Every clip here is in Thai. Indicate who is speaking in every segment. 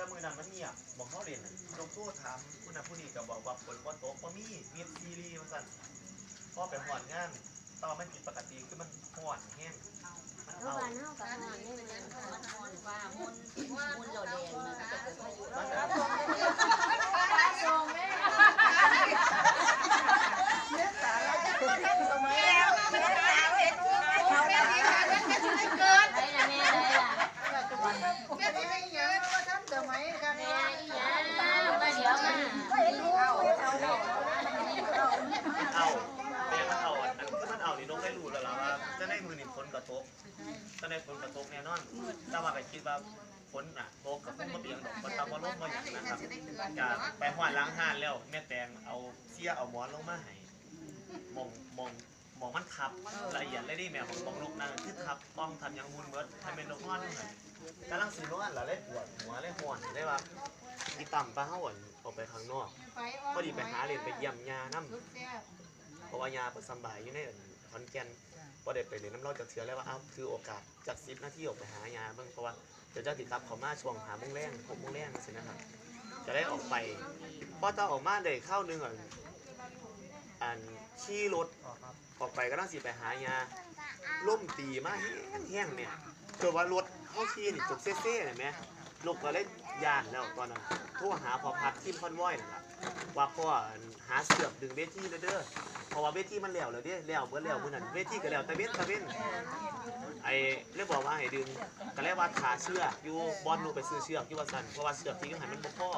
Speaker 1: แต่มือนั้นมันเงียบบอกเขาเรียนน่ะลงโทษถามผู้นั้นผู้นี้ก็บอกว่าฝนบ่ตกบ่มีมีซีรีส์ว่าซั่นพอไปหอนงานตอนมันผิดปกติคือมันหอนแห้งมัน
Speaker 2: เมื่อ
Speaker 1: เอา
Speaker 2: วานเฮากับหอนนี่มันยังหอน
Speaker 3: ว่ามุนมุนโลแดงนะจะเกิดพายุ
Speaker 1: มัน
Speaker 3: ร้อน
Speaker 1: เอา
Speaker 2: ได้ละแม่ได้ละแม่อีหยังว่าเดี๋ยวมา
Speaker 1: เอาแม่มันเอาอันนั้นคือมันเอานี่น้องได้รู้แล้วล่ะว่าจะได้มือนี่ฝนกระทบจะ ได้ฝนกระทบแน่นอน แต่ว่าก็คิดว่าฝนน่ะตกกับฝนมาเปียงดอกมันตามมาลงมาอย่างนั้นครับก็ไปหอนล้างห้านแล้ว แม่แตงเอาเสียเอาหมอนลงมาให้มองมองมองมันทับละเอียดเลยดิแม่มองมองลูกนั่นคือทับป้องทับยังมุนเบิดให้เป็นนกนอนอยู่หั่นกำลังสินอนแล้วเลยปวดหัวเลยห่อนได้ว่าอีต่ำปลาเฮาอ่อนออกไปข้างนอกพอดีไปหาเล่นไปเยี่ยมยานํเพราะว่ายาประสำบายอยู่ในขอนแก่น พอได้ไปเล่นน้ำเราจะเถื่อแล้วว่าอ้าวคือโอกาสจากสิบนาที่ออกไปหายาเบิ่งเพราะว่าเดี๋ยวเจะติดรับเขามาช่วงหาโมงแรงหกโมงแรงสินะครับ จะได้ออกไปพอตอนออกมาได้เข้าหนึงอะอันขี่รถออกไปก็ต้องสิไปหายาล่มตีมาแห้งๆเนี่ยเกิดว่ารถเข้าขี่นี่จกเซ่ๆเห็นไหมลูกก็เลยย่านแล้วตอนนั้นโทรหาพอพักทีมคอนวอยนั่นล่ะว่าพ่อหาเสือกดึงเวทีเด้อ เพราะว่าเวทีมันแล้วแล้วเด้แล้วเบิ่แล้วมื้อนั้นเวทีก็แล้วตะเว้นตะเว้นไอ้เรียกบอกว่าให้ดึงก็เลยว่าขาเชือกอยู่บอลหนูไปซื้อเชือกอยู่ว่าซั่นเพราะว่าเชือกที่อยู่หันมันบ่พอ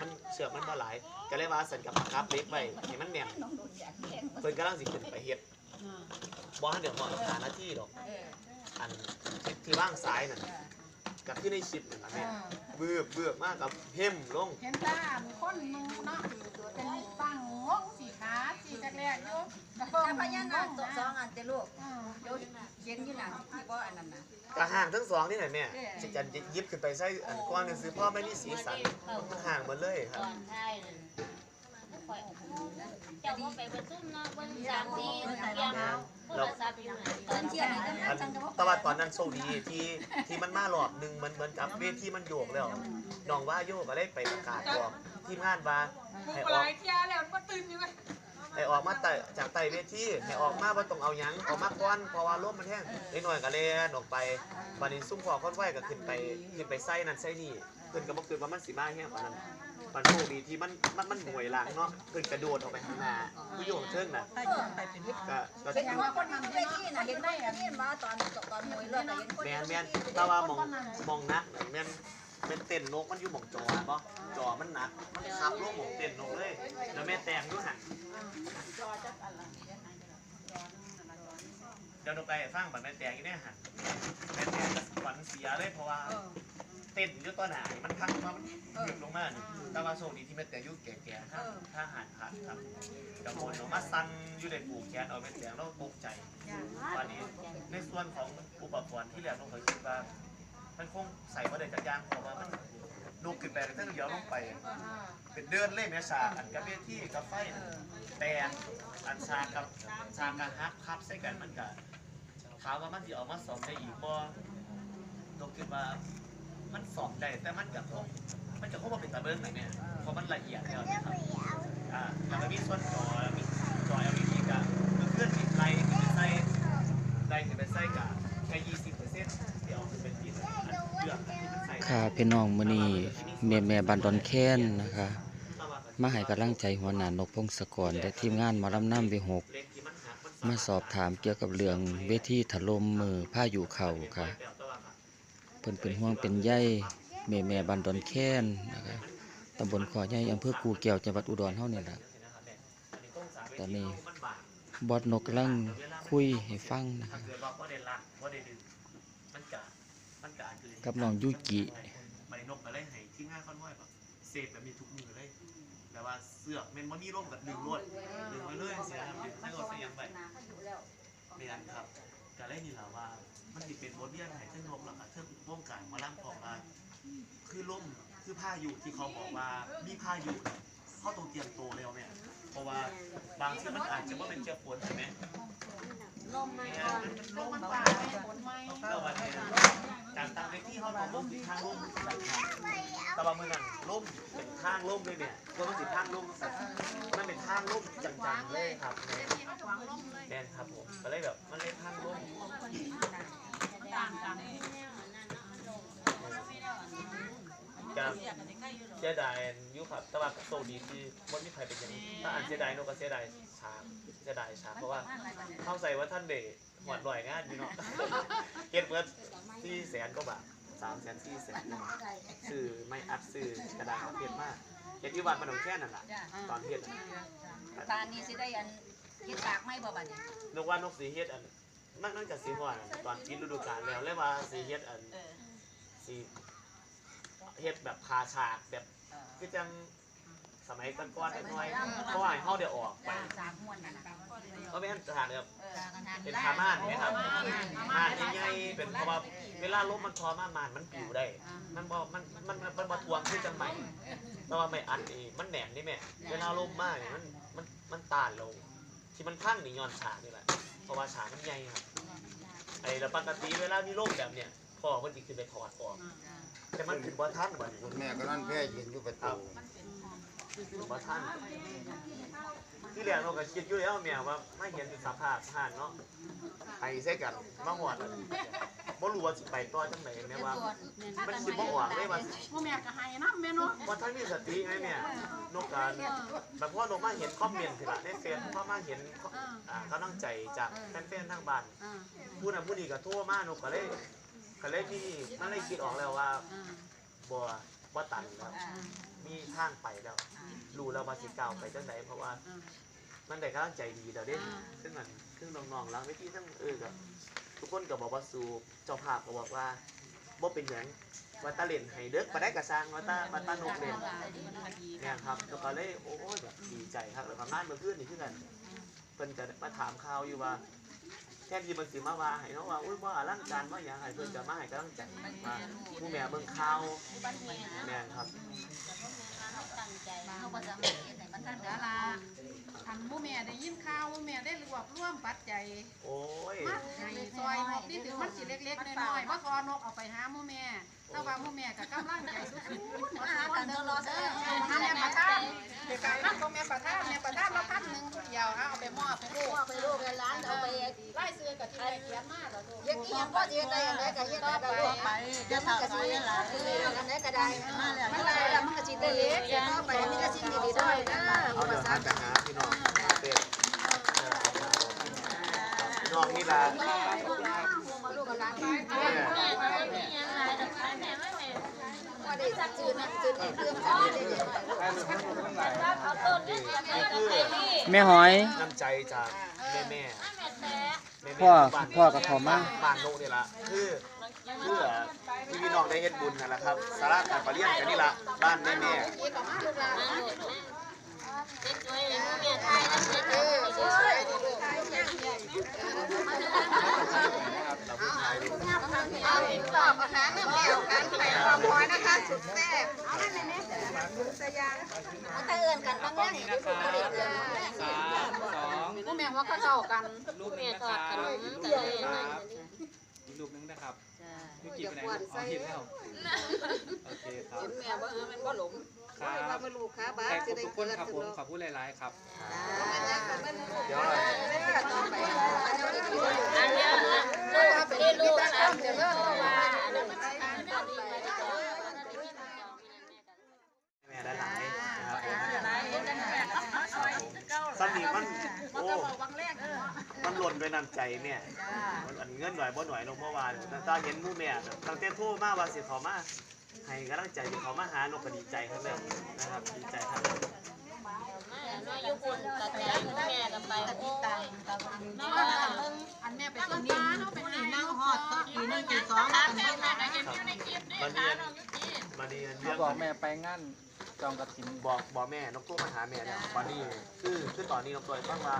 Speaker 1: มันเชือกมันบ่หลายก็เลยว่าสันกับปากกับเล็กไว้ให้มันแน่นเพิ่นกำลังสิขึ้นไปเฮ็ดบ่ทันเดี๋ยวเหมาะกับหาหน้าที่ดอกอันที่ที่ว่างซ้ายนั่นกับที่ในคลิปนั่นล่ะแม่เบือบเบือบมากกับเห็มลง
Speaker 4: เห็นตาคนนูเนาะเป็นตั้งงก สีขาสีจักแรกอยู่ตะเบิ่ง
Speaker 3: พญานาคสองอันเตลูก
Speaker 4: อ่า
Speaker 3: เดี๋ยวเย็นอยู่หนังที่บ่อันนั้นนะ
Speaker 1: กระห่างทั้งสองนี่แหละแม่สิจันยิบขึ้นไปใส่อันกว้างนึงซื้อพ่อไม่มีสีสันมันห่างหมดเลยค
Speaker 2: ต
Speaker 1: รับ
Speaker 2: อนท้ายนั่น ข่อยเจ้าก็ไปประชุมเนาะเบิ่งสามทีเกี่ยมโทรศัพท์อยู่
Speaker 3: ตอนเที่ยงนี่ก็
Speaker 1: อัน
Speaker 3: จังจะบ่
Speaker 1: แตว่าตอนนั้นโชคดีที่ที่มันมารอบหนึ่งมันเหมือนกับเวทีมันโยกแล้วน้องว่าโยกก็ได้ไปประกาศบอกทีมงานว่าให้ออก
Speaker 4: เที่ยแล้วมันตื่นอยู่
Speaker 1: ให้ออกมาไต่จากไต่เวทีให้ออกมาว่าต้องเอาหยังออกมาก่อนเพราะว่าลมมันแห้งนิดหน่อยก็เลยออกไปบัดนี้ซุ่มพอค่อนไหวก็ขึ้นไปขึ้นไปไส้นั่นไส้นี่ขึ้นก็บ่ขึ้นว่ามันสิมาแห้งกว่านั้น มันโชคดีที่มันมันมันหน่วยหลังเนาะขึ้นกระโดดออกไปข้างหน้าผู้อยู่ข้างเทิงน่ะก็ก็
Speaker 3: เป็นว่าคนทำเวทีน่ะเห็นได้เห็นว่าตอนตอนมวยเลือดเห็นคน
Speaker 1: แม่นแม่นแต่ว่ามองมองนักน่ะแม่นแม่นเต้นนกมันอยู่หม่องจอบ่จอมันหนัก มันขับลงหม่องเต้นนกเลย แล้วแม่แตงอยู่หั่นเดี๋ยวหนูไปฟังบัดแม่แตงอยู่เนี่ยหั่นแม่แตงก็ขวัญเสียเลยเพราะว่า เเต้นอยู่ต้นหามันพังมามันหยุดลงมานี่แต่ว่าโชคดีที่แม่แต่ยุแก่ๆถ้าถ้าหานผ่านครับกระโมนออกมาสั่นอยู่ในปูกแขนเอาแม่แต่เราตกใจวันนี้ในส่วนของอุปกรณ์ที่แรกเราเคยคิดว่า มันคงใส่มาได้จากยางเพราะว่ามันลูกขึ้นไปแล้วถ้าเดี๋ยวลงไป เป็นเดินเล่แม่ชาอันกับเวทีกับไฟน่ะแต่อันชากับชากับฮักคับใส่กันมันก็ถามว่ามันสิเอามาสอมได้อีกบ่ต้องคิดว่า มันสอบได้แต่มันกับคงมันจะคงมาเป็นตาเบิ้งไหนเนี่ยเพราะมันละเอียดแล้วนะครับอ่าแล้วก็มีส่วนจอมีจอ LED กับเคลื่อนติดไล่ขึ้นไปใส่ไล่ขึ้นไปใส่กับแค่ยี่สิบเปอร์เซ็นต์เดี๋ยวขึ้นเป็นปีนอันเลือกที่มันใส่
Speaker 5: ค่ะพี่น้องมื้อนี้แม่แม่บ้านดอนแค้นนะคะ มาให้กำลังใจหัวหน้านกพงศกรและทีมงานหมอลำน้ำวีหก
Speaker 1: เล็กที่มันหักมัน
Speaker 5: มาสอบถามเกี่ยวกับเรื่องเวทีถล่มมือผ้าอยู่เข่าค่ะ เพิ่นเป็นห่วงเป็นใยแม่แม่บ้านดอนแค้นนะคะตำบลขอใหญ่อำเภอกูเกี่ยวจังหวัดอุดรเฮานี่ล่ะตอนนี้บอดนกกำลังคุยให้ฟังนะคะ
Speaker 1: เกิดว่าพ่อได้ลักพ่อได้ดึงมันกะมันกะคือ
Speaker 5: กับน้องยุกิ
Speaker 1: ใบนกอะไรให้ที่ง่ายค่อนไหวแบบเสพแบบมีทุกมือเลยแต่ว่าเสือกแมันบ่มีร่มกับดึงรวดดึงไปเลยเสียครับดึงให้เราเสียงไปเรียนครับ ก็เลยนี่แหละว่า มันสิเป็นบทเรียนให้เชิงนกแล้วก็เชิงวงการมาล่ำของมาคือล่มคือพายุที่เขาบอกว่ามีพายุเนี่ยเขาต้องเตรียมตัวแล้วเนี่ยเพราะว่าบางที่มันอาจจะว่าเป็นเจ้าฝนใช่ไหม
Speaker 2: มมา
Speaker 1: เนี่ย
Speaker 2: ก่อน
Speaker 1: มันมัน
Speaker 4: ล
Speaker 1: ล่
Speaker 4: ง
Speaker 1: ม
Speaker 4: มัน
Speaker 1: มา
Speaker 4: ตายผลไหม
Speaker 1: ก็วันนี้การตามในที่เขาต้องล่มทิศทางล่มแบบต่แต่ว่ามือนั้นล่มเป็นทางล่มเลยเนี่ยก็ต้องสิทางล่มสัตว์มันเป็นทางล่มจังๆเลยครับแมนครับผมก็เลยแบบมันเลยทางล่มจะเสียดายอยุครับแต่ว่าโชคดีที่มันมีใครเป็นอย่างนี้ถ้าอ่านเสียดายนกก็เสียดาย ช้างเสียดายช้างเพราะว่าเข้าใจว่าท่านเดชหวดลอยงานอยู่เนาะเก็บเงินที่แสนกว่าบาทสามแสนสี่แสนซื้อไม่อัดซื้อกระดาษเพียมากเห็นที่วันมันต้องแค่นั่นแหละตอนเฮ็ดน่ะ
Speaker 3: ตานี่สิได้อันคิดปากไม่บ่บัดนี้
Speaker 1: นกว่านกสีเฮ็ดอันมันนั่นกับสีหัวน่ะตอนกินฤดูกาลแล้วเลยว่าสีเฮ็ดอันสีเฮ็ดแบบคาฉากแบบคือจัง สมัยก่อนๆน้อยๆเพราะว่าให้เขาเดี๋ยวออกไป
Speaker 3: สามม้วนน่ะนะ
Speaker 1: เขาเป็นฉากแบบ
Speaker 3: เออกันทาน
Speaker 1: เป็นผ้าม่านไหมครับม่านใหญ่ๆเป็นเพราะว่าเวลาลมมันทอมากม่านมันปิวได้ มันบ่มันมันมันมันบ่ทวงคือจังใหม่เพราะว่าไม่อัดนี่มันแหนมนี่แม่เวลาลมมากนี่มันมันมันตานลงที่มันพังนี่ย้อนฉากนี่แหละเพราะว่าฉากมันใหญ่ครับไอ้แล้วปกติเวลามีลมแบบเนี้ยพ่อเพิ่นสิขึ้นไปถอดออกแต่มันขึ้นบ่ทันบัดนี้
Speaker 6: แม่ก็นั่นแพ้ยืนอยู่ประตู
Speaker 1: ขึ้นบ่ทันที่แรกเราก็คิดอยู่แล้วแม่ว่าไม่เห็นสภาพห่านเนาะไอ้ใส่กันมาหอดอะบ่รู้ว่าสิไปต่อจังไดแม่ว่า มันสิบ่ออกเลยว่า
Speaker 4: พ่อแม่ก็ให้น้ำแม่เนาะ
Speaker 1: ว่าท่านมีสติไงเนี่ยนกการแบบพ่อนกมาเห็นคอมเมนต์สิละในเฟซพ่อมาเห็นอ่ากำลังใจจากแฟนๆทางบ้านผู้นั้นผู้นี้ก็โทรมานกก็เลยก็เลยที่มันเลยคิดออกแล้วว่าบ่ บ่ตันแล้ว มีทางไปแล้ว รู้แล้วว่าสิก้าวไปจังไดเพราะว่า มันได้กำลังใจดีแล้วเด้ซึ่งมันซึ่งน้องๆหลังเวทีทั้งเออก็ทุกคนก็บอกว่าสู้เจ้าภาพก็บอกว่าบ่เป็นหยังว่าตาเล่นให้เด็กบ่ได้กระสร้างว่าตาว่าตานกเล่นเนี่ยครับแล้วก็เลยโอ้ยแบบดีใจครับแล้วก็งานเมื่อคืนนี่คือกันเพิ่นก็มาถามข่าวอยู่ว่าแค่ที่มันสิมาว่าให้เนาะว่าอุ้ยว่าอลังการว่าหยังให้เพิ่นจะมาให้กำลังใจว่าผู้แม่เบิ่งข่าวแม่นครับ
Speaker 2: ตั้งใจ
Speaker 3: เฮาบ่สามารถเฮ็ดให้มันทันเด้อล่ะ
Speaker 4: อันหมู่แม่ได้ยินข่าวหมู่แม่ได้รวบรวมปัจจัย
Speaker 1: โอ้ย
Speaker 4: มาให้ซอยนกที่ถึงมันสิเล็กๆน้อยๆบ่ทอนกเอาไปหาหมู่แม่ถ้าว่าหมู่แม่ก็กำลังใจสุดๆ
Speaker 3: มาหากันเด้อรอเด้อ
Speaker 4: หาแม่ประทานเดี๋ยวการรับของแม่ประทานแม่ประทานละพันหนึงผู้เดียวเอาไปมอบให้ลูก
Speaker 3: พ่อไปลูกให้หลาน
Speaker 4: กับที่แม่เขียนมาแล้วลูก
Speaker 3: เฮ็ดอีหยังก็สิเฮ็ดได้อันใดก็เฮ็ดได้ก็ลูกไปจะมันก็สิเฮ็ดอันใดก็ได้มันได้แล้วมันก็สิได้เล็กต่อไปมีแต่สิ่งดีๆด้วยนะ
Speaker 1: เอา
Speaker 3: อุป
Speaker 1: เดี๋ยว
Speaker 3: สร
Speaker 1: หาร
Speaker 3: ค
Speaker 1: ไปหาพี่น้องเป็นพี่น้องนี่ล่ะ
Speaker 3: มาลูกกับหลาน
Speaker 1: เนี่ย
Speaker 2: แม่ก็ไม่มีอะไรแต่แม่ไม่แม่
Speaker 3: ก็ได้สักชื่อนั้นชื่อนี้เรื่องกันได้เยอะ
Speaker 2: เอาต้นนี่จะไม่ต้องไปนี่
Speaker 5: แม่หอย
Speaker 1: น้ำใจจากแม่แม่
Speaker 2: แม่แท้
Speaker 1: แม่
Speaker 5: พ่อพ่อกับพ่อมา
Speaker 1: บ้านโนนี่ล่ะคือคือที่พี่น้องได้เฮ็ดบุญนั่นแหละครับสาระการประเรียนกันนี่ล่ะบ้านแม่แม่
Speaker 3: อาหารน้ำแก้วกันไปความพอยนะคะ สุดแซ่บเอานั่นเลยเนี่ยสยามเอาต่เอิ้นกันบางอย่างนี่ลูบ่ได้เอิ้นแม่
Speaker 7: สามสอง
Speaker 4: หูแม่ว่าเขาเจ้ากัน
Speaker 7: ลูก
Speaker 2: แม่ท
Speaker 7: นะ
Speaker 2: อดขนม
Speaker 7: ลูก
Speaker 2: แต่
Speaker 7: ห
Speaker 2: เล
Speaker 7: นึ่
Speaker 2: ย
Speaker 7: ง
Speaker 2: นะ
Speaker 7: ครับอีกลูกนึงนะครับลูกกี่ไปไหนเอาหินแล้วโอเคครับ
Speaker 3: เห็นแม่ว่าเออมันบ่หลง
Speaker 7: ครับ
Speaker 3: มาลูกค้าบ้า
Speaker 7: แต่
Speaker 3: นสิได้
Speaker 7: ทุกคนครับ
Speaker 3: ขึ้
Speaker 7: ผมขอบคุณหลาย ๆ ครับ
Speaker 1: เดี๋ยว
Speaker 3: ต่อไปอันนี้คือ
Speaker 2: อันเดียวนะลูกที่ลูกสามเดี๋ยวก็ว่าอันนั้นมัน
Speaker 1: แม่ได้หลายนะครับสนิทมันโอ้มันหล่นด้วยน้ำใจแม่มันอันเงินหน่อยบ่หน่อยนกเมื่อวานแต่ตาเห็นหมู่แม่ตั้งแต่โทรมาว่าสิเขามาให้กำลังใจที่เขามาหานกก็ดีใจครับแม่นะครับดีใจครับ
Speaker 2: น้อยยุคนกระแตแม่กันไปโอ้ยน้อยมึง
Speaker 4: อันแม่ไปต้นตาเนาะเป็นนายนั่งฮอดตะกี้นึงกี่สอง
Speaker 2: ตามแม่แม่ก็เห็นอยู่ในคลิปนี่ตาน้องยุติ
Speaker 1: มาดี
Speaker 7: เขา
Speaker 1: เรื่อง
Speaker 7: บอกแม่ไปงั้นจองกระถิน
Speaker 1: บอกบอกแม่นกตัวมาหาแม่เนี่ยตอนนี้คือคือตอนนี้นกตัวต้องมา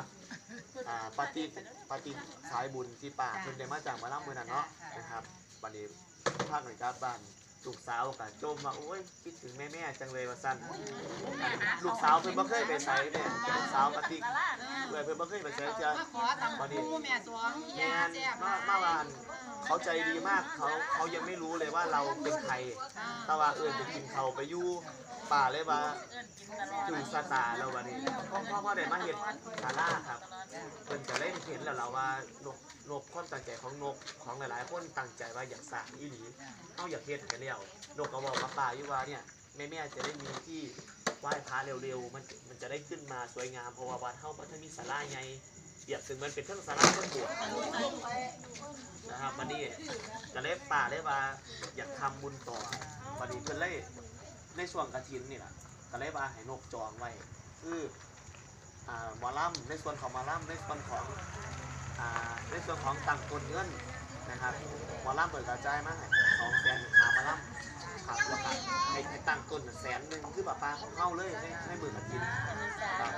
Speaker 1: อ่าปฏิปฏิสายบุญที่ป่าเพิ่นได้มาจากมาล่ำมือนั่นเนาะนะครับวันนี้ภาคหน่วยการบ้านลูกสาวก็โจมมาโอ้ยคิดถึงแม่แม่ๆจังเลยว่าซั่นลูกสาวเพิ่นบ่เคยไปไสเนี่ยลูกสาวกะติกเพื่อนเพิ่นบ่เคยไปไสจะ
Speaker 4: มาขอตำปูแม่สวง
Speaker 1: แม่
Speaker 4: ยานแซ่บ
Speaker 1: เมื่อเมื่อวานเขาใจดีมากเขาเขายังไม่รู้เลยว่าเราเป็นใครแต่ว่าเอิญจะกินเขาวไปอยู่ป่าเลยว่าถึงสตาร์เราวันนี้พ่อพ่อพ่อได้มาเห็นสาราครับเพิ่นจะเล่น เห็นแล้วเราว่านกนกความตั้งใจของนกของหลายๆ คนตั้งใจว่าอยากสร้างอีหลีเขาอยากเฮ็ดกันแล้วนกก็บอกมาป่าอยู่ว่าเนี่ยแม่แม่จะได้มีที่ไหว้พระเร็วๆมันมันจะได้ขึ้นมาสวยงามเพราะว่าวัดเฮาบ่ทันมีศาลาใหญ่เปรียบถึงมันเป็นเทั้งศาลาเทั้งโบสถ์นะครับวันนี้จะเล่ป่าเลยว่าอยากทำบุญต่อวันนี้เพิ่นเลยในช่วงกระถินนี่แหละก็เลยว่าให้นกจองไว้คืออ่าหมอลำในส่วนของหมอลำในส่วนของ อ่าในส่วนของต่างค์คนเงินนะครับหมอลำเปิดกระจายมาให้สองแสนขาหมอลำครับแล้วก็ให้ให้ตังค์ต้นแสนหนึ่งคือแบบปลาของเข้าเลยในในมือกระถินครับ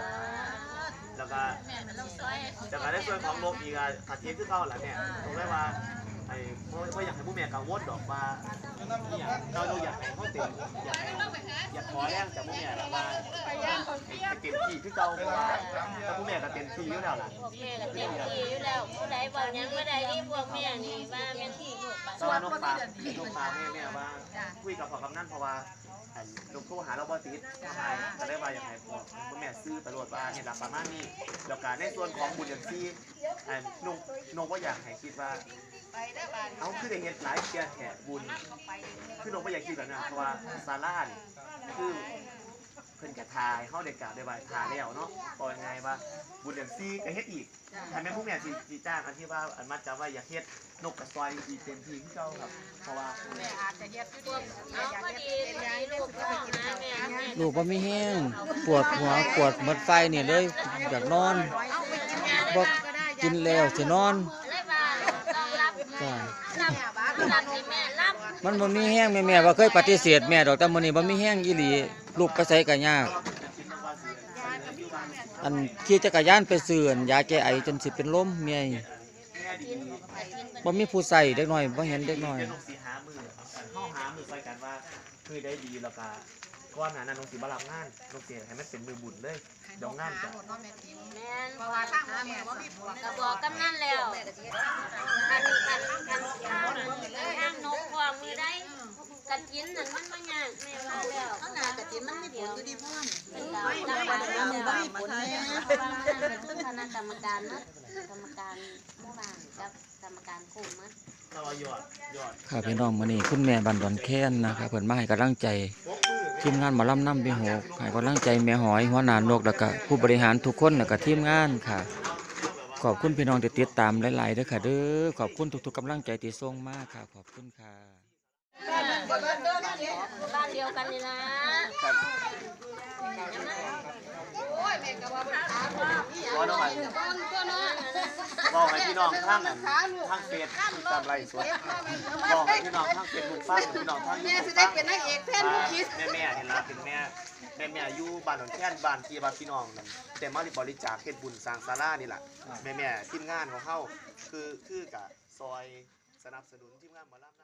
Speaker 1: แล้วก็ จากการได้ส่วนของโลกอีกอะอาทิตย์ที่เข้าแล้วเนี่ยผมได้ว่าไอ้พ่ออยากให้ผู้แม่ กังวลดอกว่าอหย่างเราเราอยากให้เขาเต็มอยากให้อยากขอแรงจากผู้แม่แล้วว่าให้เต็มที่คือเก่าเพราะว่าถ้าผู้แม่ก็เต็มที่อยู่แล้วล่ะ
Speaker 2: พวกแม่ก็เต็มที่อยู่แล้วผู้ใดบอกหยังบ่ได้นี่พวกแม่นี่ว่าแม่นที่ลูกบ้าน
Speaker 1: สว่านกฟ้านกฟ้าแม่แม่ว่าคุยกับพ่อกำนันเพราะว่า ไอ้นกโทรหาเราบ่ติดใช่ก็ได้ว่าอย่างไรพอผู้แม่ซื้อไปโหลดว่าเนี่ยรับประมาณนี้แล้วก็ในส่วนของบุญอย่างที่ไอ้นกนกว่าอยากให้คิดว่าเอาคือได้เฮ็ดหลายเที่ยแถบุญคือน้องบ่อยากคิดแบบนั้นเพราะว่าศาลานี่คือเพิ่นก็ทายเฮาได้กราบได้ไหว้ทาแล้วเนาะบ่ยังไงว่าบุญเดือน4ก็เฮ็ดอีกถ้าแม่นผู้แม่สิสิจ้างอันที่ว่าอันมาจำว่าอยากเฮ็ดนกกระซอยอีกเต็มที่คือเก่าครับ เพราะว่า
Speaker 4: แม่อาจจะเฮ็ดอยู่
Speaker 2: พว
Speaker 4: ดี
Speaker 2: กเอาพอดีพอดีลูกก็หาแม่แม่
Speaker 5: ลูกบ่มีแห้งปวดหัวปวดหมดไฟนี่เลยอยากนอนบ่กินแล้วสินอน
Speaker 2: เลยว่าต้องรับแม่
Speaker 5: จ้า
Speaker 2: รับรับให้แม่รับ
Speaker 5: มันบ่มีแห้งแม่แม่ว่าเคยปฏิเสธแม่ดอกแต่มื้อนี้บ่มีแห้งอีหลีลูกไปใส่ก็ยาก อันขี่จักรยานไปซื้ออันยาแก้ไอจนสิเป็นลมเมียบ่มีผู้ใส่เด็กน้อยบ่เห็นเด็กน้อย
Speaker 1: เดี๋ยวนกสิหามือเฮาหามือไปกันว่าคือได้ดีแล้วก็ ก่อนหน้านั้นนกสิบ่รับงานนกสิให้มันเป็นมือบุญเลยเดี๋ยวงานจะ
Speaker 4: หมดเนาะแม่ติ๋ม
Speaker 2: แม่น
Speaker 4: เพราะว่าทางแม่บ่มีผัว
Speaker 2: ก็บอกกำนันแล้วคันคันคันข้าวนั่นข้างนกพวางมือได้กระกินนั่นมันบ่ยากแม่ว่าแล้ว
Speaker 3: ข้างหน้ากะจิมันไม่ผลอยู่ดีพ่อน
Speaker 2: เป็นดาวกรรมการมือบ่มีผลแม่เป็นคณะกรรมการเนาะกรรมการหมู่บ้านกับกรรมการคุมเนาะ
Speaker 1: เราเอายอดยอด
Speaker 5: ค่ะพี่น้องมื้อนี้คุณแม่บันดอนแค้นนะครับเพิ่นมาให้กำลังใจ
Speaker 1: พกมือ
Speaker 5: ทีมงานหมอลำนำไปหกให้กำลังใจแม่หอยหัวหน้านกแล้วก็ผู้บริหารทุกคนแล้วก็ทีมงานค่ะ ขอบคุณพี่น้องที่ติดตามหลายๆเด้อค่ะเด้อขอบคุณทุกๆกำลังใจที่ส่งมากค่ะ ขอบคุณค่ะ
Speaker 2: บ้านเดียวกันนี่นะ
Speaker 1: บ่น้องไปบอกให้พี่น้องทั้งอันทั้งเฟซตามไลฟ์สดบอกให้พี่น้องทั้งเฟซบุ๊กฟังพี่น้องทั้งยู
Speaker 3: แม่
Speaker 1: ทูบ
Speaker 3: ได้
Speaker 1: ฟัง
Speaker 3: เป็นนางเอกแทนลูกคิด
Speaker 1: แม่แม่เห็นละเป็นแม่แม่แม่อยู่บ้านหนองแค้นบ้านที่บ้านพี่น้องนั่นแต่มาบริจาคเฮ็ดบุญสร้างศาลานี่แหละแม่แม่ทีมงานของเฮาคือคือกับซอยสนับสนุนทีมงานหมอลำนำ